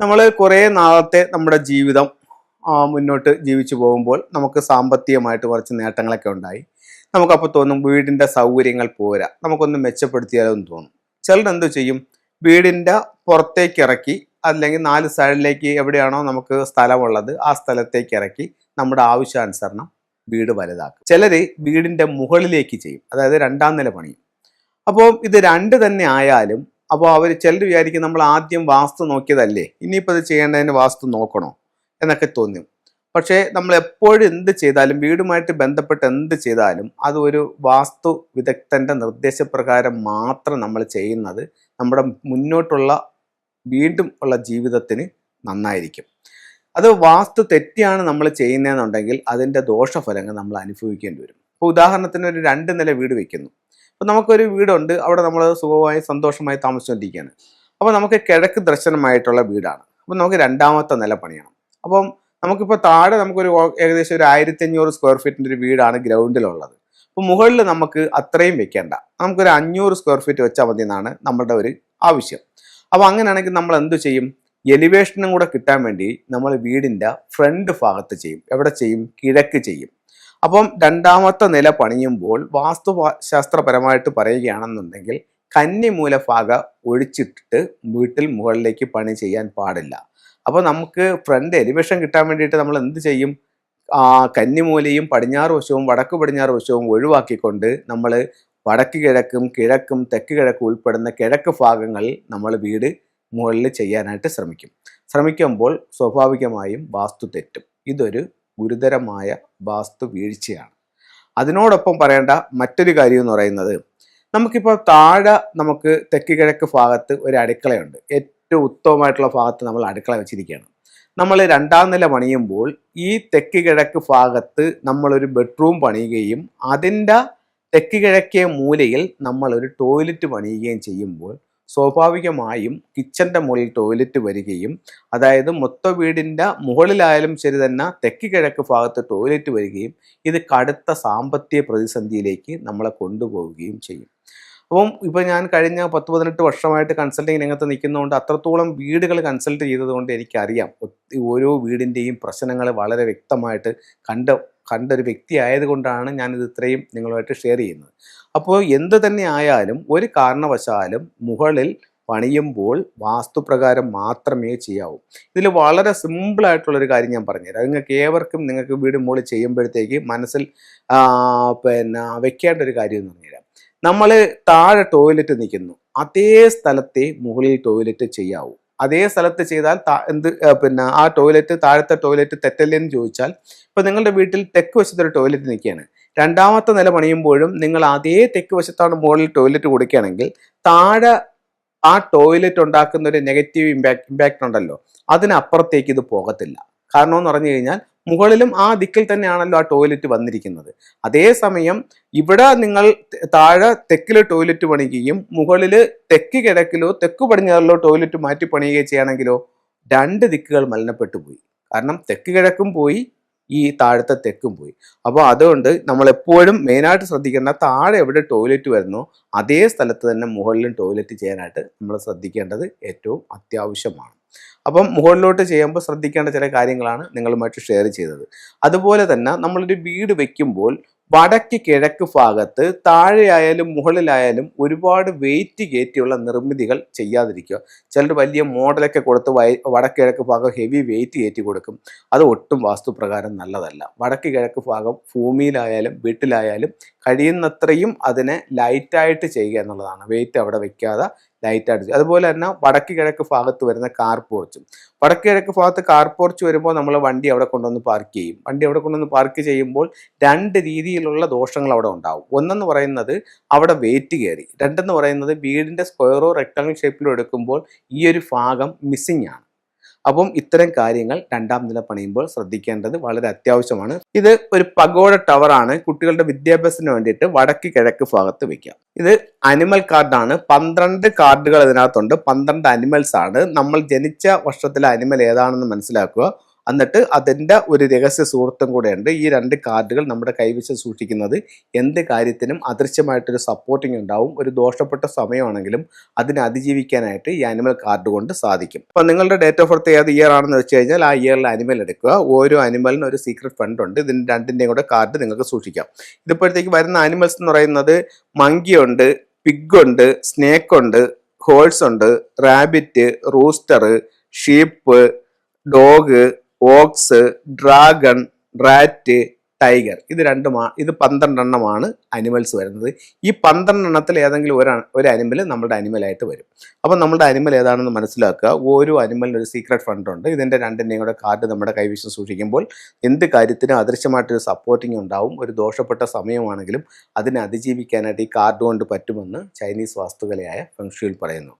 നമ്മൾ കുറേ നാളത്തെ നമ്മുടെ ജീവിതം മുന്നോട്ട് ജീവിച്ചു പോകുമ്പോൾ നമുക്ക് സാമ്പത്തികമായിട്ട് കുറച്ച് നേട്ടങ്ങളൊക്കെ ഉണ്ടായി. നമുക്കപ്പോൾ തോന്നും വീടിന്റെ സൗകര്യങ്ങൾ പോരാ. നമുക്കൊന്ന് മെച്ചപ്പെടുത്തിയാലോ എന്ന് തോന്നും. ചിലരെന്ത് ചെയ്യും? വീടിന്റെ പുറത്തേക്ക് ഇറക്കി അല്ലെങ്കിൽ നാല് സൈഡിലേക്ക് എവിടെയാണോ നമുക്ക് സ്ഥലമുള്ളത് ആ സ്ഥലത്തേക്ക് ഇറക്കി നമ്മുടെ ആവശ്യാനുസരണം വീട് വലുതാക്കും. ചിലർ വീടിന്റെ മുകളിലേക്ക് ചെയ്യും. അതായത് രണ്ടാം നില പണിയും. അപ്പോൾ ഇത് രണ്ട് തന്നെ ആയാലും അപ്പോൾ അവർ ചിലർ വിചാരിക്കും നമ്മൾ ആദ്യം വാസ്തു നോക്കിയതല്ലേ? ഇനിയിപ്പോൾ അത് ചെയ്യേണ്ടതിന് വാസ്തു നോക്കണോ? എന്നൊക്കെ തോന്നും. പക്ഷേ നമ്മൾ എപ്പോഴും എന്ത് ചെയ്താലും വീടുമായിട്ട് ബന്ധപ്പെട്ട് എന്ത് ചെയ്താലും അത് ഒരു വാസ്തു വിദഗ്ധന്റെ നിർദ്ദേശപ്രകാരം മാത്രം നമ്മൾ ചെയ്യുന്നത് നമ്മുടെ മുന്നോട്ടുള്ള വീണ്ടും ഉള്ള ജീവിതത്തിന് നന്നായിരിക്കും. അത് വാസ്തു തെറ്റിയാണ് നമ്മൾ ചെയ്യുന്നതെന്നുണ്ടെങ്കിൽ അതിന്റെ ദോഷഫലങ്ങൾ നമ്മൾ അനുഭവിക്കേണ്ടി വരും. ഇപ്പോൾ ഉദാഹരണത്തിന് ഒരു രണ്ട് നില വീട് വെക്കുന്നു. അപ്പോൾ നമുക്കൊരു വീടുണ്ട്. അവിടെ നമ്മൾ സുഖമായി സന്തോഷമായി താമസിച്ചുകൊണ്ടിരിക്കുകയാണ്. അപ്പോൾ നമുക്ക് കിഴക്ക് ദർശനമായിട്ടുള്ള വീടാണ്. അപ്പോൾ നമുക്ക് രണ്ടാമത്തെ നില പണിയണം. അപ്പം നമുക്കിപ്പോൾ താഴെ നമുക്കൊരു ഏകദേശം ഒരു ആയിരത്തി അഞ്ഞൂറ് സ്ക്വയർ ഫീറ്റിന്റെ ഒരു വീടാണ് ഗ്രൗണ്ടിലുള്ളത്. അപ്പോൾ മുകളിൽ നമുക്ക് അത്രയും വെക്കേണ്ട. നമുക്കൊരു അഞ്ഞൂറ് സ്ക്വയർ ഫീറ്റ് വെച്ചാൽ മതി എന്നാണ് നമ്മളുടെ ഒരു ആവശ്യം. അപ്പോൾ അങ്ങനെയാണെങ്കിൽ നമ്മൾ എന്ത് ചെയ്യും? എലിവേഷനും കൂടെ കിട്ടാൻ വേണ്ടി നമ്മൾ വീടിന്റെ ഫ്രണ്ട് ഭാഗത്ത് ചെയ്യും. എവിടെ ചെയ്യും? കിഴക്ക് ചെയ്യും. അപ്പം രണ്ടാമത്തെ നില പണിയുമ്പോൾ വാസ്തുശാസ്ത്രപരമായിട്ട് പറയുകയാണെന്നുണ്ടെങ്കിൽ കന്നിമൂല ഭാഗം ഒഴിച്ചിട്ടിട്ട് വീട്ടിൽ മുകളിലേക്ക് പണി ചെയ്യാൻ പാടില്ല. അപ്പോൾ നമുക്ക് ഫ്രണ്ട് എലിവേഷൻ കിട്ടാൻ വേണ്ടിയിട്ട് നമ്മൾ എന്ത് ചെയ്യും? കന്നിമൂലയും പടിഞ്ഞാറ് വശവും വടക്ക് പടിഞ്ഞാറ് വശവും ഒഴിവാക്കിക്കൊണ്ട് നമ്മൾ വടക്ക് കിഴക്കും കിഴക്കും തെക്ക് കിഴക്കും ഉൾപ്പെടുന്ന കിഴക്ക് ഭാഗങ്ങൾ നമ്മൾ വീട് മുകളിൽ ചെയ്യാനായിട്ട് ശ്രമിക്കും. ശ്രമിക്കുമ്പോൾ സ്വാഭാവികമായും വാസ്തു തെറ്റും. ഇതൊരു ഗുരുതരമായ വാസ്തു വീഴ്ചയാണ്. അതിനോടൊപ്പം പറയേണ്ട മറ്റൊരു കാര്യം എന്ന് പറയുന്നത് നമുക്കിപ്പോൾ താഴെ നമുക്ക് തെക്ക് കിഴക്ക് ഭാഗത്ത് ഒരു അടുക്കളയുണ്ട്. ഏറ്റവും ഉത്തമമായിട്ടുള്ള ഭാഗത്ത് നമ്മൾ അടുക്കള വെച്ചിരിക്കുകയാണ്. നമ്മൾ രണ്ടാം നില പണിയുമ്പോൾ ഈ തെക്ക് കിഴക്ക് ഭാഗത്ത് നമ്മളൊരു ബെഡ്റൂം പണിയുകയും അതിന്റെ തെക്ക് കിഴക്കേ മൂലയിൽ നമ്മളൊരു ടോയ്ലറ്റ് പണിയുകയും ചെയ്യുമ്പോൾ സ്വാഭാവികമായും കിച്ചന്റെ മുകളിൽ ടോയ്ലറ്റ് വരികയും അതായത് മൊത്ത വീടിന്റെ മുകളിലായാലും ശരി തന്നെ തെക്ക് കിഴക്ക് ഭാഗത്ത് ടോയ്ലറ്റ് വരികയും ഇത് കടുത്ത സാമ്പത്തിക പ്രതിസന്ധിയിലേക്ക് നമ്മളെ കൊണ്ടുപോവുകയും ചെയ്യും. അപ്പം ഇപ്പം ഞാൻ കഴിഞ്ഞ പത്ത് പതിനെട്ട് വർഷമായിട്ട് കൺസൾട്ടിങ് രംഗത്ത് നിൽക്കുന്നതുകൊണ്ട് അത്രത്തോളം വീടുകൾ കൺസൾട്ട് ചെയ്തതുകൊണ്ട് എനിക്കറിയാം ഓരോ വീടിന്റെയും പ്രശ്നങ്ങൾ വളരെ വ്യക്തമായിട്ട് കണ്ട കണ്ടൊരു വ്യക്തി ആയതുകൊണ്ടാണ് ഞാനിത് ഇത്രയും നിങ്ങളുമായിട്ട് ഷെയർ ചെയ്യുന്നത്. അപ്പോൾ എന്ത് തന്നെ ആയാലും ഒരു കാരണവശാലും മുകളിൽ പണിയുമ്പോൾ വാസ്തുപ്രകാരം മാത്രമേ ചെയ്യാവൂ. ഇതിൽ വളരെ സിമ്പിളായിട്ടുള്ളൊരു കാര്യം ഞാൻ പറഞ്ഞുതരാം. നിങ്ങൾക്ക് ഏവർക്കും നിങ്ങൾക്ക് വീട് മുകളിൽ ചെയ്യുമ്പോഴത്തേക്ക് മനസ്സിൽ പിന്നെ വെക്കേണ്ട ഒരു കാര്യം എന്ന് പറഞ്ഞുതരാം. നമ്മൾ താഴെ ടോയ്ലറ്റ് നിൽക്കുന്നു. അതേ സ്ഥലത്തെ മുകളിൽ ടോയ്ലറ്റ് ചെയ്യാവൂ. അതേ സ്ഥലത്ത് ചെയ്താൽ എന്ത് പിന്നെ ആ ടോയ്ലറ്റ് താഴത്തെ ടോയ്ലറ്റ് തെറ്റല്ലേ എന്ന് ചോദിച്ചാൽ ഇപ്പൊ നിങ്ങളുടെ വീട്ടിൽ തെക്ക് വശത്ത് ഒരു ടോയ്ലറ്റ് നിൽക്കുകയാണ്. രണ്ടാമത്തെ നില പണിയുമ്പോഴും നിങ്ങൾ അതേ തെക്ക് വശത്താണ് മുകളിൽ ടോയ്ലറ്റ് കൊടുക്കുകയാണെങ്കിൽ താഴെ ആ ടോയ്ലറ്റ് ഉണ്ടാക്കുന്ന ഒരു നെഗറ്റീവ് ഇമ്പാക്ട് ഇമ്പാക്റ്റ് ഉണ്ടല്ലോ. അതിനപ്പുറത്തേക്ക് ഇത് പോകത്തില്ല. കാരണം എന്ന് പറഞ്ഞു കഴിഞ്ഞാൽ മുകളിലും ആ ദിക്കിൽ തന്നെയാണല്ലോ ആ ടോയ്ലറ്റ് വന്നിരിക്കുന്നത്. അതേസമയം ഇവിടെ നിങ്ങൾ താഴെ തെക്കിൽ ടോയ്ലറ്റ് പണിയുകയും മുകളിൽ തെക്ക് കിഴക്കിലോ തെക്ക് പടിഞ്ഞാറിലോ ടോയ്ലറ്റ് മാറ്റി പണിയുകയോ ചെയ്യുകയാണെങ്കിലോ രണ്ട് ദിക്കുകൾ മലിനപ്പെട്ടു പോയി കാരണം തെക്ക് കിഴക്കും പോയി ഈ താഴത്തെ തെക്കും പോയി. അപ്പോൾ അതുകൊണ്ട് നമ്മൾ എപ്പോഴും മെയിനായിട്ട് ശ്രദ്ധിക്കേണ്ട താഴെ എവിടെ ടോയ്ലറ്റ് വരുന്നോ അതേ സ്ഥലത്ത് തന്നെ മുകളിലും ടോയ്ലറ്റ് ചെയ്യാനായിട്ട് നമ്മൾ ശ്രദ്ധിക്കേണ്ടത് ഏറ്റവും അത്യാവശ്യമാണ്. അപ്പം മുകളിലോട്ട് ചെയ്യുമ്പോൾ ശ്രദ്ധിക്കേണ്ട ചില കാര്യങ്ങളാണ് നിങ്ങളുമായിട്ട് ഷെയർ ചെയ്തത്. അതുപോലെ തന്നെ നമ്മളൊരു വീട് വെക്കുമ്പോൾ വടക്ക് കിഴക്ക് ഭാഗത്ത് താഴെയായാലും മുകളിലായാലും ഒരുപാട് വെയിറ്റ് കയറ്റിയുള്ള നിർമ്മിതികൾ ചെയ്യാതിരിക്കുക. ചിലർ വലിയ മോഡലൊക്കെ കൊടുത്ത് വടക്ക് കിഴക്ക് ഭാഗം ഹെവി വെയിറ്റ് കയറ്റി കൊടുക്കും. അത് ഒട്ടും വാസ്തുപ്രകാരം നല്ലതല്ല. വടക്ക് കിഴക്ക് ഭാഗം ഭൂമിയിലായാലും വീട്ടിലായാലും കഴിയുന്നത്രയും അതിനെ ലൈറ്റായിട്ട് ചെയ്യുക എന്നുള്ളതാണ്. വെയിറ്റ് അവിടെ വെക്കാതെ ലൈറ്റായിട്ട് അടിച്ചു അതുപോലെ തന്നെ വടക്ക് കിഴക്ക് ഭാഗത്ത് വരുന്ന കാർ പോർച്ചും വടക്ക് കിഴക്ക് ഭാഗത്ത് കാർ പോർച്ച് വരുമ്പോൾ നമ്മൾ വണ്ടി അവിടെ കൊണ്ടുവന്ന് പാർക്ക് ചെയ്യും. വണ്ടി അവിടെ കൊണ്ടുവന്ന് പാർക്ക് ചെയ്യുമ്പോൾ രണ്ട് രീതിയിലുള്ള ദോഷങ്ങൾ അവിടെ ഉണ്ടാവും. ഒന്നെന്ന് പറയുന്നത് അവിടെ വെയിറ്റ് കയറി. രണ്ടെന്ന് പറയുന്നത് വീടിന്റെ സ്ക്വയറോ റെക്ടാങ്കിൾ ഷേപ്പിലോ എടുക്കുമ്പോൾ ഈ ഒരു ഭാഗം മിസ്സിങ് ആണ്. അപ്പം ഇത്തരം കാര്യങ്ങൾ രണ്ടാം നില പണിയുമ്പോൾ ശ്രദ്ധിക്കേണ്ടത് വളരെ അത്യാവശ്യമാണ്. ഇത് ഒരു പഗോഡ ആണ്. കുട്ടികളുടെ വിദ്യാഭ്യാസത്തിന് വേണ്ടിയിട്ട് വടക്ക് കിഴക്ക് ഭാഗത്ത് വെക്കാം ഇത് അനിമൽ കാർഡാണ് പന്ത്രണ്ട് കാർഡുകൾ ഇതിനകത്തുണ്ട്. പന്ത്രണ്ട് അനിമൽസ് ആണ്. നമ്മൾ ജനിച്ച വർഷത്തിലെ അനിമൽ ഏതാണെന്ന് മനസ്സിലാക്കുക. എന്നിട്ട് അതിന്റെ ഒരു രഹസ്യ സുഹൃത്തും കൂടെയുണ്ട്. ഈ രണ്ട് കാർഡുകൾ നമ്മുടെ കൈവശം സൂക്ഷിക്കുന്നത് എന്ത് കാര്യത്തിനും അദൃശ്യമായിട്ടൊരു സപ്പോർട്ടിംഗ് ഉണ്ടാവും. ഒരു ദോഷപ്പെട്ട സമയമാണെങ്കിലും അതിനെ അതിജീവിക്കാനായിട്ട് ഈ അനിമൽ കാർഡ് കൊണ്ട് സാധിക്കും. അപ്പോൾ നിങ്ങളുടെ ഡേറ്റ് ഓഫ് ബർത്ത് ഏത് ഇയർ ആണെന്ന് വെച്ച് കഴിഞ്ഞാൽ ആ ഇയറിൽ അനിമൽ എടുക്കുക. ഓരോ അനിമലിനും ഒരു സീക്രട്ട് ഫണ്ട് ഉണ്ട്. ഇതിന് രണ്ടിന്റെയും കൂടെ കാർഡ് നിങ്ങൾക്ക് സൂക്ഷിക്കാം. ഇതിപ്പോഴത്തേക്ക് വരുന്ന അനിമൽസ് എന്ന് പറയുന്നത് മങ്കിയുണ്ട് പിഗ് ഉണ്ട് സ്നേക്ക് ഉണ്ട് ഹോഴ്സ് ഉണ്ട് rabbit rooster sheep dog ox dragon rat tiger. ഇത് രണ്ടുമാ ഇത് പന്ത്രണ്ടെണ്ണമാണ് അനിമൽസ് വരുന്നത്. ഈ പന്ത്രണ്ടെണ്ണത്തിൽ ഏതെങ്കിലും ഒരു ഒരു അനിമൽ നമ്മുടെ അനിമലായിട്ട് വരും. അപ്പം നമ്മുടെ അനിമൽ ഏതാണെന്ന് മനസ്സിലാക്കുക. ഓരോ അനിമലിന് ഒരു സീക്രട്ട് ഫണ്ട് ഉണ്ട്. ഇതിന്റെ രണ്ടിന്റെയും കൂടെ കാർഡ് നമ്മുടെ കൈവശം സൂക്ഷിക്കുമ്പോൾ എന്ത് കാര്യത്തിനും അദൃശ്യമായിട്ടൊരു സപ്പോർട്ടിംഗ് ഉണ്ടാവും. ഒരു ദോഷപ്പെട്ട സമയമാണെങ്കിലും അതിനെ അതിജീവിക്കാനായിട്ട് ഈ കാർഡ് കൊണ്ട് പറ്റുമെന്ന് ചൈനീസ് വാസ്തുകലയായ ഫെങ്ഷുയിൽ പറയുന്നു.